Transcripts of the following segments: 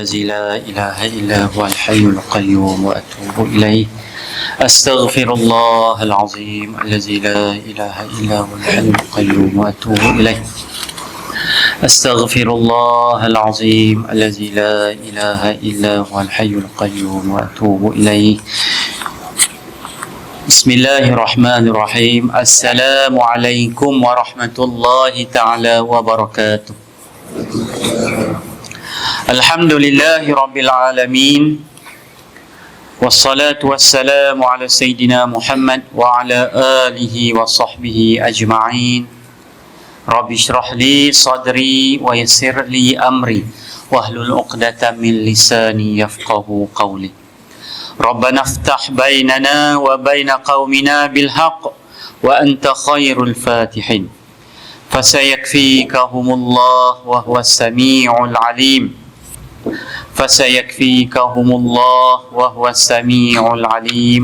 الذي لا إله إلا هو الحي القيوم وأتوب إليه. أستغفر الله العظيم الذي لا إله إلا هو الحي القيوم وأتوب إليه. أستغفر الله العظيم الذي لا إله إلا هو الحي القيوم وأتوب إليه. بسم الله الرحمن الرحيم. السلام عليكم ورحمة الله تعالى وبركاته. الحمد لله رب العالمين والصلاة والسلام على سيدنا محمد وعلى آله وصحبه أجمعين. رب اشرح لي صدري ويسر لي أمري واهلل عقدة من لساني يفقه قولي. ربنا افتح بيننا وبين قومنا بالحق وأنت خير الفاتحين. فسيكفيكهم الله وهو السميع العليم. فسيكفيكهم الله وهو السميع العليم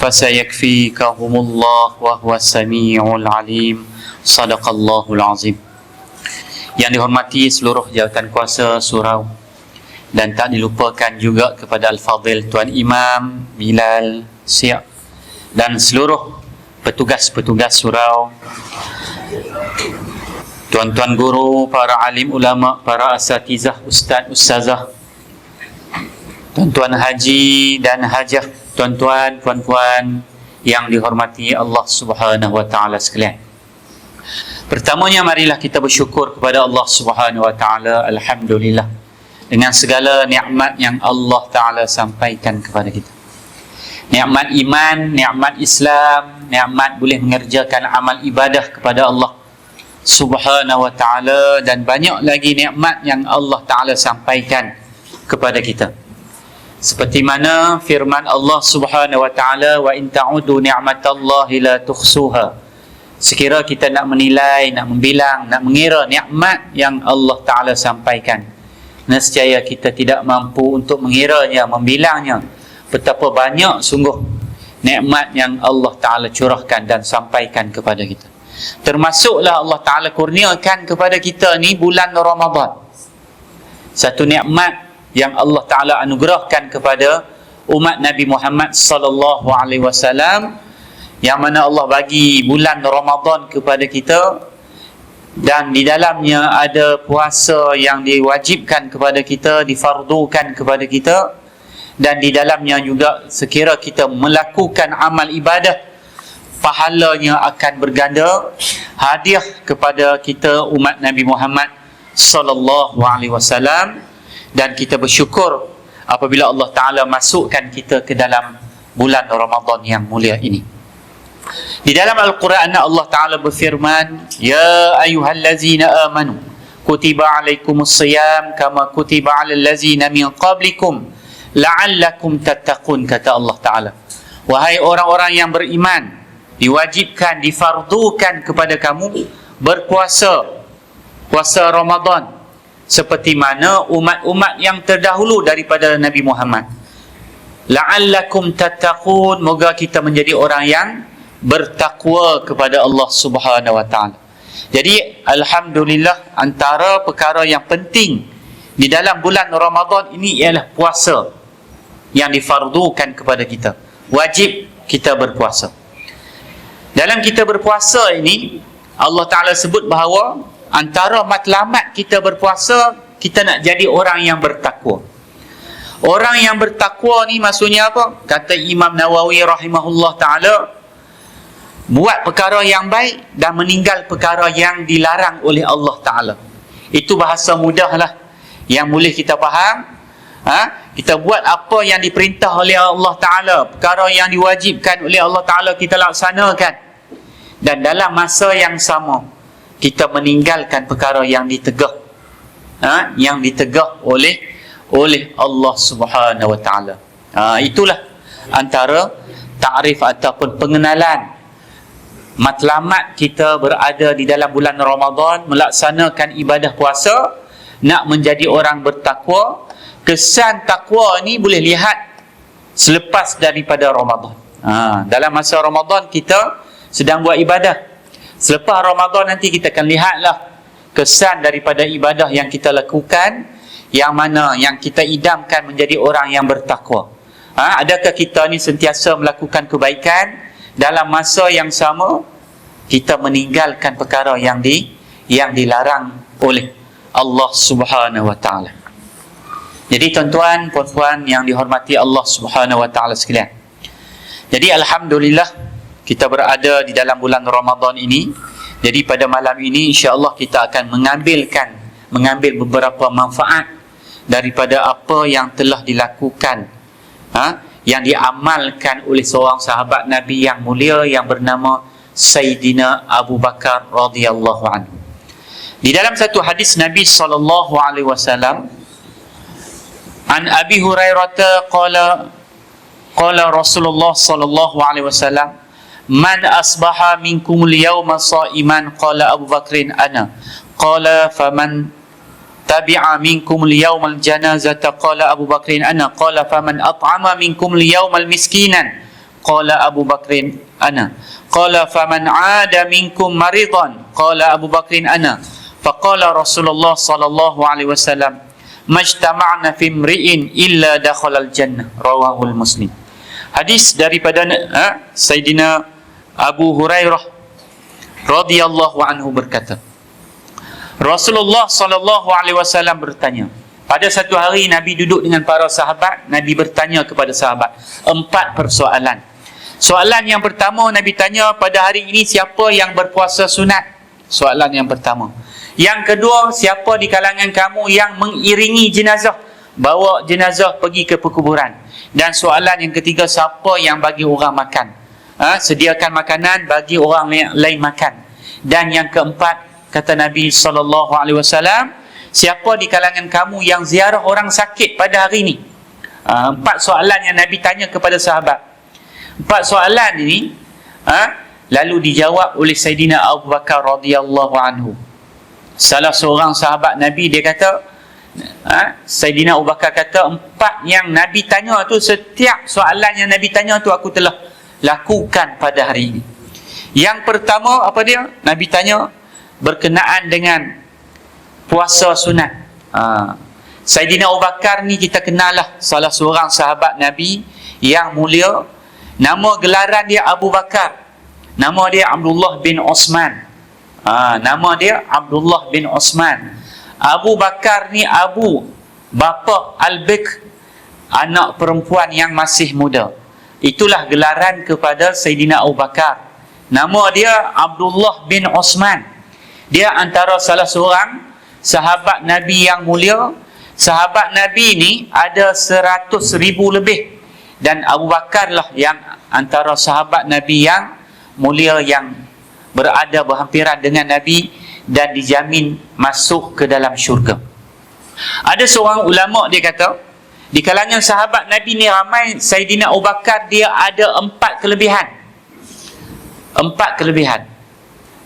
فسيكفيكهم الله وهو السميع العليم صدق الله العظيم yang dihormati seluruh jawatan kuasa surau dan tak dilupakan juga kepada Al-Fadhil Tuan Imam Bilal Siap dan seluruh petugas-petugas surau tuan-tuan guru, para alim ulama, para asatizah, ustaz, ustazah tuan-tuan haji dan hajah tuan-tuan, puan-puan yang dihormati Allah Subhanahu wa taala sekalian Pertamanya marilah kita bersyukur kepada Allah Subhanahu wa taala alhamdulillah dengan segala nikmat yang Allah taala sampaikan kepada kita. Nikmat iman, nikmat Islam, nikmat boleh mengerjakan amal ibadah kepada Allah Subhanahu wa taala dan banyak lagi nikmat yang Allah taala sampaikan kepada kita. Seperti mana firman Allah Subhanahu wa taala wa in ta'udu ni'matallahi la tuhsuha. Sekira kita nak menilai, nak membilang, nak mengira nikmat yang Allah Taala sampaikan. Nescaya kita tidak mampu untuk mengiranya, membilangnya. Betapa banyak sungguh nikmat yang Allah Taala curahkan dan sampaikan kepada kita. Termasuklah Allah Taala kurniakan kepada kita ni bulan Ramadan. Satu nikmat yang Allah Taala anugerahkan kepada umat Nabi Muhammad sallallahu alaihi wasallam yang mana Allah bagi bulan Ramadan kepada kita dan di dalamnya ada puasa yang diwajibkan kepada kita, difardukan kepada kita dan di dalamnya juga sekira kita melakukan amal ibadah pahalanya akan berganda hadiah kepada kita umat Nabi Muhammad sallallahu alaihi wasallam dan kita bersyukur apabila Allah taala masukkan kita ke dalam bulan Ramadan yang mulia ini. Di dalam Al-Quran Allah Ta'ala berfirman Ya ayuhallazina amanu Kutiba alaikumus siyam Kama kutiba alallazina min qablikum La'allakum tattaqun Kata Allah Ta'ala Wahai orang-orang yang beriman Diwajibkan, difardukan kepada kamu Berpuasa Puasa Ramadan Seperti mana umat-umat yang terdahulu Daripada Nabi Muhammad La'allakum tattaqun Moga kita menjadi orang yang bertakwa kepada Allah Subhanahu wa taala. Jadi alhamdulillah antara perkara yang penting di dalam bulan Ramadan ini ialah puasa yang difardukan kepada kita. Wajib kita berpuasa. Dalam kita berpuasa ini Allah Taala sebut bahawa antara matlamat kita berpuasa kita nak jadi orang yang bertakwa. Orang yang bertakwa ni maksudnya apa? Kata Imam Nawawi rahimahullah taala buat perkara yang baik dan meninggal perkara yang dilarang oleh Allah Ta'ala itu bahasa mudahlah yang boleh kita faham ha? kita buat apa yang diperintah oleh Allah Ta'ala perkara yang diwajibkan oleh Allah Ta'ala kita laksanakan dan dalam masa yang sama kita meninggalkan perkara yang ditegah ha? yang ditegah oleh oleh Allah Subhanahu Wa Ta'ala ha? itulah antara ta'rif ataupun pengenalan matlamat kita berada di dalam bulan Ramadan melaksanakan ibadah puasa nak menjadi orang bertakwa kesan takwa ni boleh lihat selepas daripada Ramadan ha, dalam masa Ramadan kita sedang buat ibadah selepas Ramadan nanti kita akan lihatlah kesan daripada ibadah yang kita lakukan yang mana yang kita idamkan menjadi orang yang bertakwa? Ha, adakah kita ni sentiasa melakukan kebaikan dalam masa yang sama kita meninggalkan perkara yang di yang dilarang oleh Allah Subhanahu wa taala. Jadi tuan-tuan, puan-puan yang dihormati Allah Subhanahu wa taala sekalian. Jadi alhamdulillah kita berada di dalam bulan Ramadan ini. Jadi pada malam ini insya-Allah kita akan mengambilkan mengambil beberapa manfaat daripada apa yang telah dilakukan ha? yang diamalkan oleh seorang sahabat Nabi yang mulia yang bernama Sayyidina Abu Bakar radhiyallahu anhu. Di dalam satu hadis Nabi sallallahu alaihi wasallam An Abi Hurairah qala qala Rasulullah sallallahu alaihi wasallam Man asbaha minkum al-yawma sha'iman qala Abu Bakrin ana. Qala faman tabi'a minkum al-yawma al-janazata? Qala Abu Bakrin ana. Qala faman at'ama minkum al-yawma al-miskinan? Qala Abu Bakrin ana. Qala faman 'ada minkum maridan? Qala Abu Bakrin ana. Faqala Rasulullah sallallahu alaihi wasallam majtama'na fi imri'in illa dakhala al-jannah. Rawahul muslim. Hadis daripada ha, Sayyidina Abu Hurairah radhiyallahu anhu berkata Rasulullah sallallahu alaihi wasallam bertanya pada satu hari Nabi duduk dengan para sahabat Nabi bertanya kepada sahabat empat persoalan Soalan yang pertama Nabi tanya pada hari ini siapa yang berpuasa sunat Soalan yang pertama yang kedua, siapa di kalangan kamu yang mengiringi jenazah? Bawa jenazah pergi ke perkuburan. Dan soalan yang ketiga, siapa yang bagi orang makan? Ha? Sediakan makanan bagi orang yang lain makan. Dan yang keempat, kata Nabi SAW, siapa di kalangan kamu yang ziarah orang sakit pada hari ini? Ha? Empat soalan yang Nabi tanya kepada sahabat. Empat soalan ini, ha? lalu dijawab oleh Sayyidina Abu Bakar radhiyallahu anhu salah seorang sahabat Nabi dia kata ha, Sayyidina Abu Bakar kata empat yang Nabi tanya tu setiap soalan yang Nabi tanya tu aku telah lakukan pada hari ini yang pertama apa dia Nabi tanya berkenaan dengan puasa sunat ha. Sayyidina Abu Bakar ni kita kenal lah salah seorang sahabat Nabi yang mulia nama gelaran dia Abu Bakar nama dia Abdullah bin Osman Ha, nama dia Abdullah bin Osman. Abu Bakar ni Abu bapa Al-Bik anak perempuan yang masih muda. Itulah gelaran kepada Sayyidina Abu Bakar. Nama dia Abdullah bin Osman. Dia antara salah seorang sahabat Nabi yang mulia. Sahabat Nabi ni ada seratus ribu lebih. Dan Abu Bakar lah yang antara sahabat Nabi yang mulia yang berada berhampiran dengan Nabi dan dijamin masuk ke dalam syurga. Ada seorang ulama dia kata, di kalangan sahabat Nabi ni ramai Saidina Abu Bakar dia ada empat kelebihan. Empat kelebihan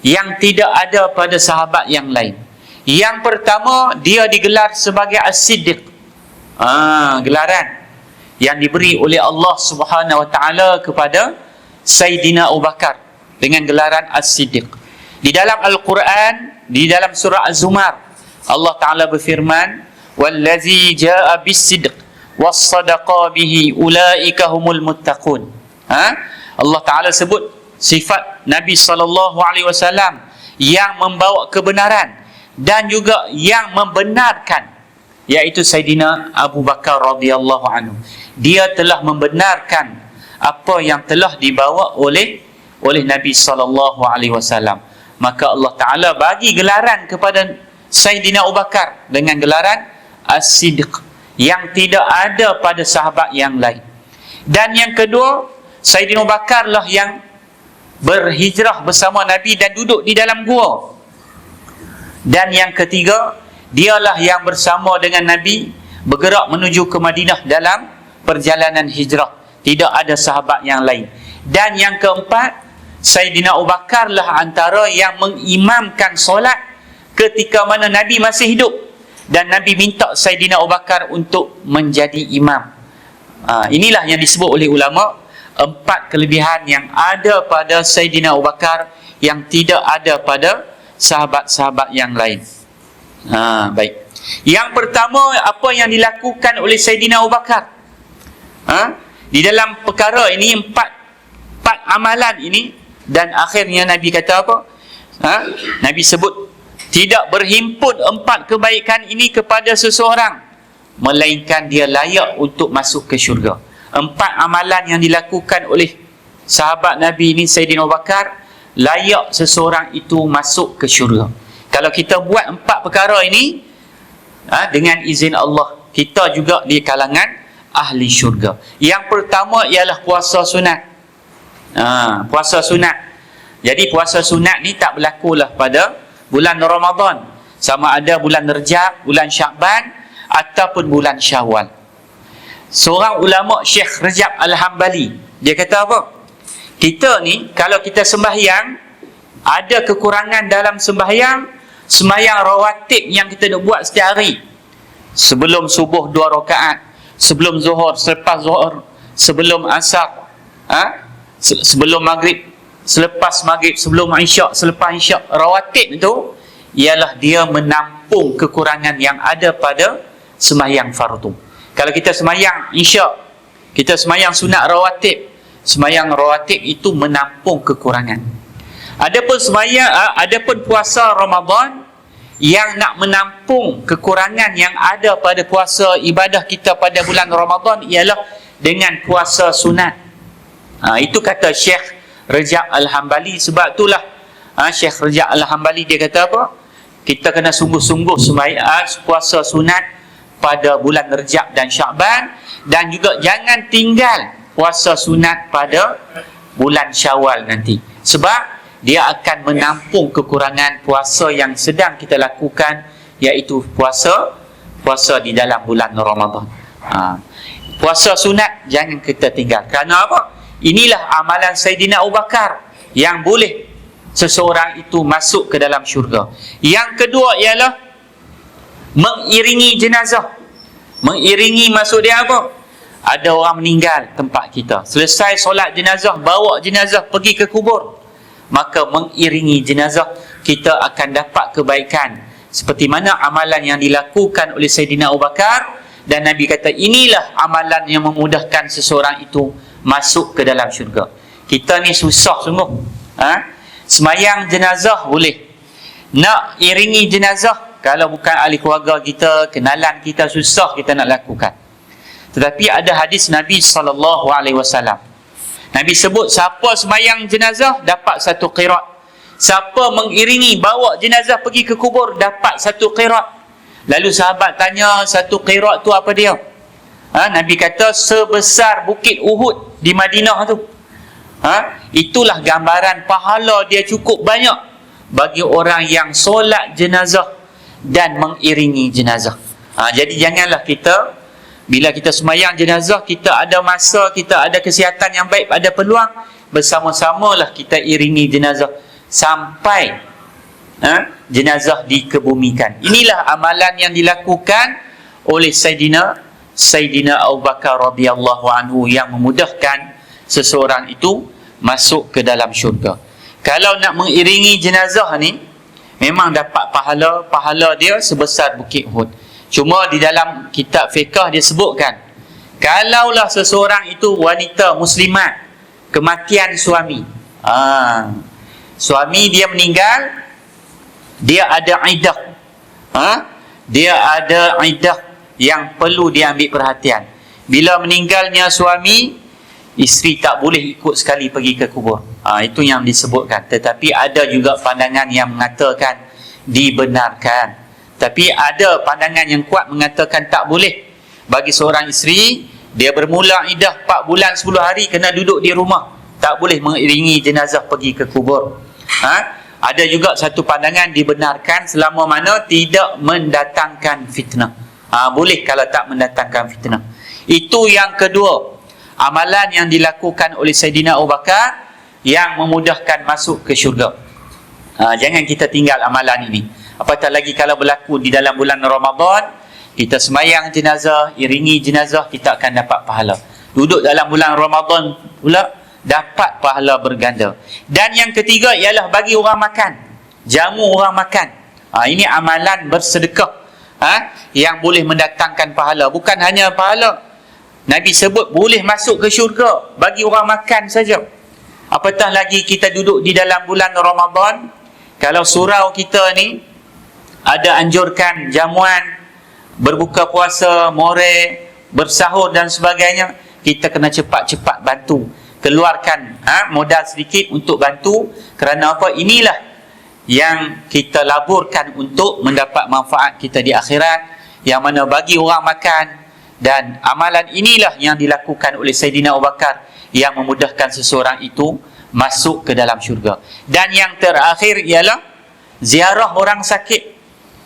yang tidak ada pada sahabat yang lain. Yang pertama dia digelar sebagai As-Siddiq. Ha, gelaran yang diberi oleh Allah Subhanahu Wa Taala kepada Saidina Abu Bakar dengan gelaran As-Siddiq. Di dalam Al-Quran, di dalam surah Az-Zumar, Allah Taala berfirman, "Wallazi jaa bis-sidq" wassadaqa bihi ulaika humul muttaqun. Ha? Allah taala sebut sifat Nabi sallallahu alaihi wasallam yang membawa kebenaran dan juga yang membenarkan iaitu Sayyidina Abu Bakar radhiyallahu anhu. Dia telah membenarkan apa yang telah dibawa oleh oleh Nabi sallallahu alaihi wasallam. Maka Allah taala bagi gelaran kepada Sayyidina Abu Bakar dengan gelaran As-Siddiq yang tidak ada pada sahabat yang lain. Dan yang kedua, Sayyidina Abu Bakar lah yang berhijrah bersama Nabi dan duduk di dalam gua. Dan yang ketiga, dialah yang bersama dengan Nabi bergerak menuju ke Madinah dalam perjalanan hijrah. Tidak ada sahabat yang lain. Dan yang keempat, Sayyidina Abu Bakar lah antara yang mengimamkan solat ketika mana Nabi masih hidup dan Nabi minta Sayyidina Abu Bakar untuk menjadi imam. Ha, inilah yang disebut oleh ulama empat kelebihan yang ada pada Sayyidina Abu Bakar yang tidak ada pada sahabat-sahabat yang lain. Ha, baik. Yang pertama apa yang dilakukan oleh Sayyidina Abu Bakar. Ha? Di dalam perkara ini empat empat amalan ini dan akhirnya Nabi kata apa? Ha? Nabi sebut tidak berhimpun empat kebaikan ini kepada seseorang melainkan dia layak untuk masuk ke syurga. Empat amalan yang dilakukan oleh sahabat Nabi ini Sayyidina Abu Bakar layak seseorang itu masuk ke syurga. Kalau kita buat empat perkara ini ha, dengan izin Allah, kita juga di kalangan ahli syurga. Yang pertama ialah puasa sunat. Ha, puasa sunat. Jadi puasa sunat ni tak berlakulah pada bulan Ramadan. Sama ada bulan Rejab, bulan Syakban ataupun bulan Syawal. Seorang ulama Syekh Rejab Al-Hambali, dia kata apa? Kita ni kalau kita sembahyang ada kekurangan dalam sembahyang sembahyang rawatib yang kita nak buat setiap hari sebelum subuh dua rakaat sebelum zuhur selepas zuhur sebelum asar ha? sebelum maghrib selepas maghrib sebelum isyak selepas isyak rawatib itu ialah dia menampung kekurangan yang ada pada sembahyang fardu kalau kita sembahyang isyak kita sembahyang sunat rawatib sembahyang rawatib itu menampung kekurangan Adapun semaya, adapun puasa Ramadan yang nak menampung kekurangan yang ada pada puasa ibadah kita pada bulan Ramadan ialah dengan puasa sunat. Ha, itu kata Syekh Rejab Al-Hambali sebab itulah ha, Syekh Rejab Al-Hambali dia kata apa? Kita kena sungguh-sungguh semaya puasa sunat pada bulan Rejab dan Syakban dan juga jangan tinggal puasa sunat pada bulan Syawal nanti. Sebab dia akan menampung kekurangan puasa yang sedang kita lakukan iaitu puasa puasa di dalam bulan Ramadan. Ha. Puasa sunat jangan kita tinggal. Kerana apa? Inilah amalan Sayyidina Abu Bakar yang boleh seseorang itu masuk ke dalam syurga. Yang kedua ialah mengiringi jenazah. Mengiringi masuk dia apa? Ada orang meninggal tempat kita. Selesai solat jenazah, bawa jenazah pergi ke kubur maka mengiringi jenazah kita akan dapat kebaikan seperti mana amalan yang dilakukan oleh Sayyidina Abu Bakar dan Nabi kata inilah amalan yang memudahkan seseorang itu masuk ke dalam syurga kita ni susah sungguh ha? semayang jenazah boleh nak iringi jenazah kalau bukan ahli keluarga kita kenalan kita susah kita nak lakukan tetapi ada hadis Nabi wasallam Nabi sebut siapa sembahyang jenazah dapat satu qirat. Siapa mengiringi bawa jenazah pergi ke kubur dapat satu qirat. Lalu sahabat tanya satu qirat tu apa dia? Ha, Nabi kata sebesar bukit Uhud di Madinah tu. Ha, itulah gambaran pahala dia cukup banyak bagi orang yang solat jenazah dan mengiringi jenazah. Ha, jadi janganlah kita bila kita semayang jenazah, kita ada masa, kita ada kesihatan yang baik, ada peluang, bersama-samalah kita iringi jenazah sampai ha, jenazah dikebumikan. Inilah amalan yang dilakukan oleh Sayyidina Sayyidina Abu Bakar radhiyallahu anhu yang memudahkan seseorang itu masuk ke dalam syurga. Kalau nak mengiringi jenazah ni, memang dapat pahala, pahala dia sebesar bukit Uhud. Cuma di dalam kitab fiqah dia sebutkan Kalaulah seseorang itu wanita muslimat Kematian suami ha. Suami dia meninggal Dia ada idah ha? Dia ada idah Yang perlu dia ambil perhatian Bila meninggalnya suami Isteri tak boleh ikut sekali pergi ke kubur ha, Itu yang disebutkan Tetapi ada juga pandangan yang mengatakan Dibenarkan tapi ada pandangan yang kuat mengatakan tak boleh bagi seorang isteri dia bermula idah 4 bulan 10 hari kena duduk di rumah. Tak boleh mengiringi jenazah pergi ke kubur. Ha? Ada juga satu pandangan dibenarkan selama mana tidak mendatangkan fitnah. Ha, boleh kalau tak mendatangkan fitnah. Itu yang kedua. Amalan yang dilakukan oleh Sayyidina Abu Bakar yang memudahkan masuk ke syurga. Ha, jangan kita tinggal amalan ini apatah lagi kalau berlaku di dalam bulan Ramadan kita semayang jenazah iringi jenazah kita akan dapat pahala duduk dalam bulan Ramadan pula dapat pahala berganda dan yang ketiga ialah bagi orang makan jamu orang makan ha, ini amalan bersedekah ha, yang boleh mendatangkan pahala. Bukan hanya pahala. Nabi sebut boleh masuk ke syurga. Bagi orang makan saja. Apatah lagi kita duduk di dalam bulan Ramadan? Kalau surau kita ni ada anjurkan jamuan berbuka puasa more bersahur dan sebagainya kita kena cepat-cepat bantu. Keluarkan ha, modal sedikit untuk bantu. Kerana apa? Inilah yang kita laburkan untuk mendapat manfaat kita di akhirat yang mana bagi orang makan. Dan amalan inilah yang dilakukan oleh Sayyidina Abu Bakar yang memudahkan seseorang itu masuk ke dalam syurga. Dan yang terakhir ialah ziarah orang sakit.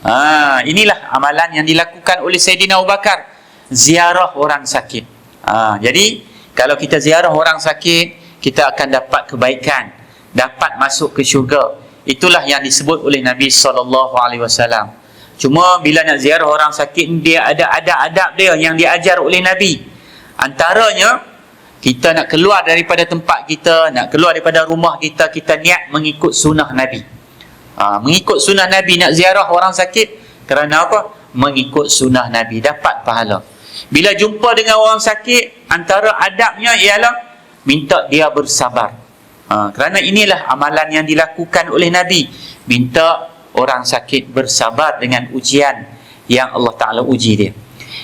Ha, inilah amalan yang dilakukan oleh Sayyidina Abu Bakar. Ziarah orang sakit. Ha, jadi kalau kita ziarah orang sakit kita akan dapat kebaikan. Dapat masuk ke syurga Itulah yang disebut oleh Nabi sallallahu alaihi wasallam. Cuma bila nak ziarah orang sakit dia ada adab-adab dia yang diajar oleh Nabi. Antaranya kita nak keluar daripada tempat kita, nak keluar daripada rumah kita, kita niat mengikut sunnah Nabi. Ha, mengikut sunnah Nabi nak ziarah orang sakit kerana apa? Mengikut sunnah Nabi dapat pahala. Bila jumpa dengan orang sakit, antara adabnya ialah minta dia bersabar. Ha, kerana inilah amalan yang dilakukan oleh Nabi. Minta orang sakit bersabar dengan ujian yang Allah Ta'ala uji dia.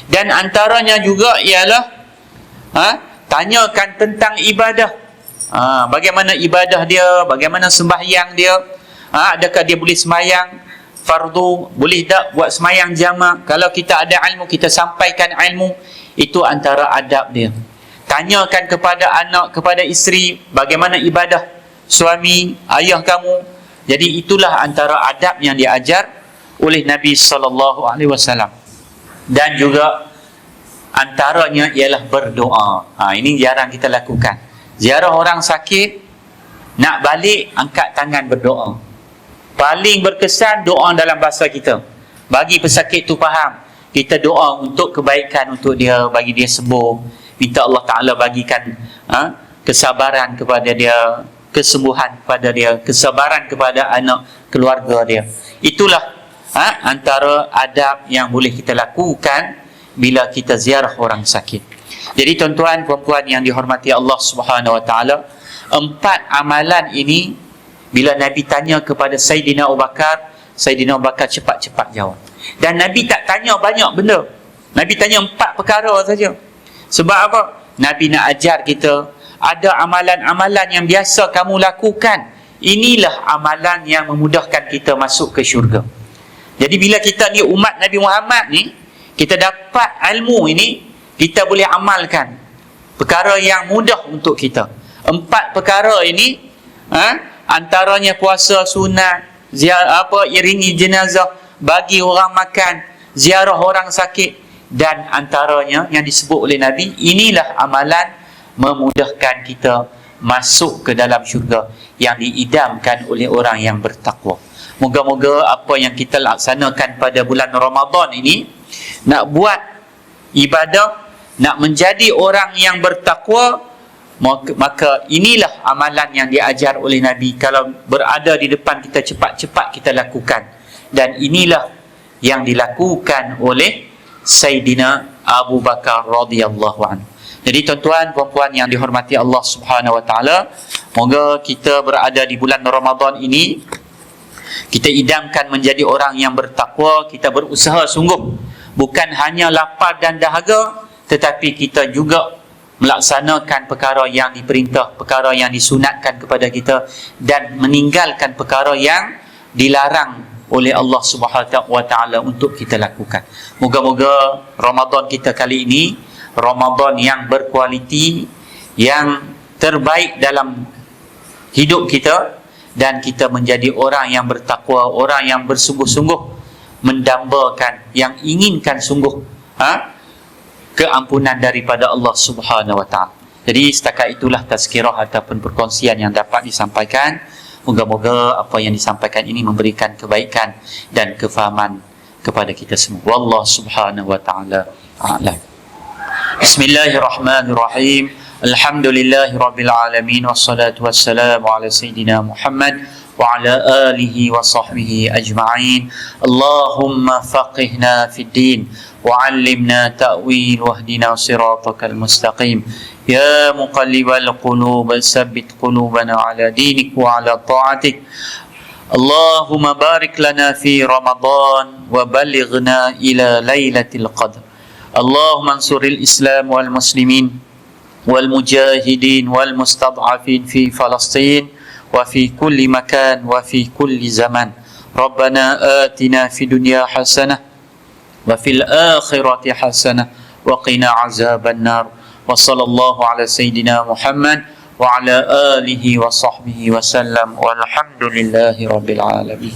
Dan antaranya juga ialah ha, tanyakan tentang ibadah. Ha, bagaimana ibadah dia, bagaimana sembahyang dia. Ha, adakah dia boleh sembahyang fardu, boleh tak buat sembahyang jamaah. Kalau kita ada ilmu, kita sampaikan ilmu. Itu antara adab dia tanyakan kepada anak kepada isteri bagaimana ibadah suami ayah kamu. Jadi itulah antara adab yang diajar oleh Nabi sallallahu alaihi wasallam. Dan juga antaranya ialah berdoa. Ha, ini jarang kita lakukan. Ziarah orang sakit nak balik angkat tangan berdoa. Paling berkesan doa dalam bahasa kita. Bagi pesakit tu faham kita doa untuk kebaikan untuk dia bagi dia sembuh minta Allah Ta'ala bagikan ha, kesabaran kepada dia kesembuhan kepada dia kesabaran kepada anak keluarga dia. Itulah ha, antara adab yang boleh kita lakukan bila kita ziarah orang sakit. Jadi tuan-tuan puan-puan yang dihormati Allah Subhanahu Wa Ta'ala empat amalan ini bila Nabi tanya kepada Sayyidina Abu Bakar Sayyidina Abu Bakar cepat-cepat jawab. Dan Nabi tak tanya banyak benda. Nabi tanya empat perkara saja sebab apa? Nabi nak ajar kita ada amalan-amalan yang biasa kamu lakukan. Inilah amalan yang memudahkan kita masuk ke syurga. Jadi bila kita ni umat Nabi Muhammad ni, kita dapat ilmu ini, kita boleh amalkan perkara yang mudah untuk kita. Empat perkara ini, ha, antaranya puasa sunat, ziarah apa iringi jenazah, bagi orang makan, ziarah orang sakit, dan antaranya yang disebut oleh Nabi inilah amalan memudahkan kita masuk ke dalam syurga yang diidamkan oleh orang yang bertakwa. Moga-moga apa yang kita laksanakan pada bulan Ramadan ini nak buat ibadah nak menjadi orang yang bertakwa maka inilah amalan yang diajar oleh Nabi. Kalau berada di depan kita cepat-cepat kita lakukan. Dan inilah yang dilakukan oleh Sayyidina Abu Bakar radhiyallahu anhu. Jadi tuan-tuan puan-puan yang dihormati Allah Subhanahu wa taala, moga kita berada di bulan Ramadan ini kita idamkan menjadi orang yang bertakwa, kita berusaha sungguh bukan hanya lapar dan dahaga tetapi kita juga melaksanakan perkara yang diperintah, perkara yang disunatkan kepada kita dan meninggalkan perkara yang dilarang oleh Allah Subhanahu wa taala untuk kita lakukan. Moga-moga Ramadan kita kali ini Ramadan yang berkualiti yang terbaik dalam hidup kita dan kita menjadi orang yang bertakwa, orang yang bersungguh-sungguh mendambakan yang inginkan sungguh ha? keampunan daripada Allah Subhanahu wa taala. Jadi setakat itulah tazkirah ataupun perkongsian yang dapat disampaikan. Moga-moga apa yang disampaikan ini memberikan kebaikan dan kefahaman kepada kita semua. Wallah subhanahu wa ta'ala a'lam. Bismillahirrahmanirrahim. Alhamdulillahi rabbil alamin. Wassalatu wassalamu ala sayyidina Muhammad وعلى آله وصحبه أجمعين اللهم فقهنا في الدين وعلمنا تأويل واهدنا صراطك المستقيم يا مقلب القلوب ثبت قلوبنا على دينك وعلى طاعتك اللهم بارك لنا في رمضان وبلغنا إلى ليلة القدر اللهم انصر الإسلام والمسلمين والمجاهدين والمستضعفين في فلسطين وفي كل مكان وفي كل زمان ربنا آتنا في الدنيا حسنة وفي الآخرة حسنة وقنا عذاب النار وصلى الله على سيدنا محمد وعلى آله وصحبه وسلم والحمد لله رب العالمين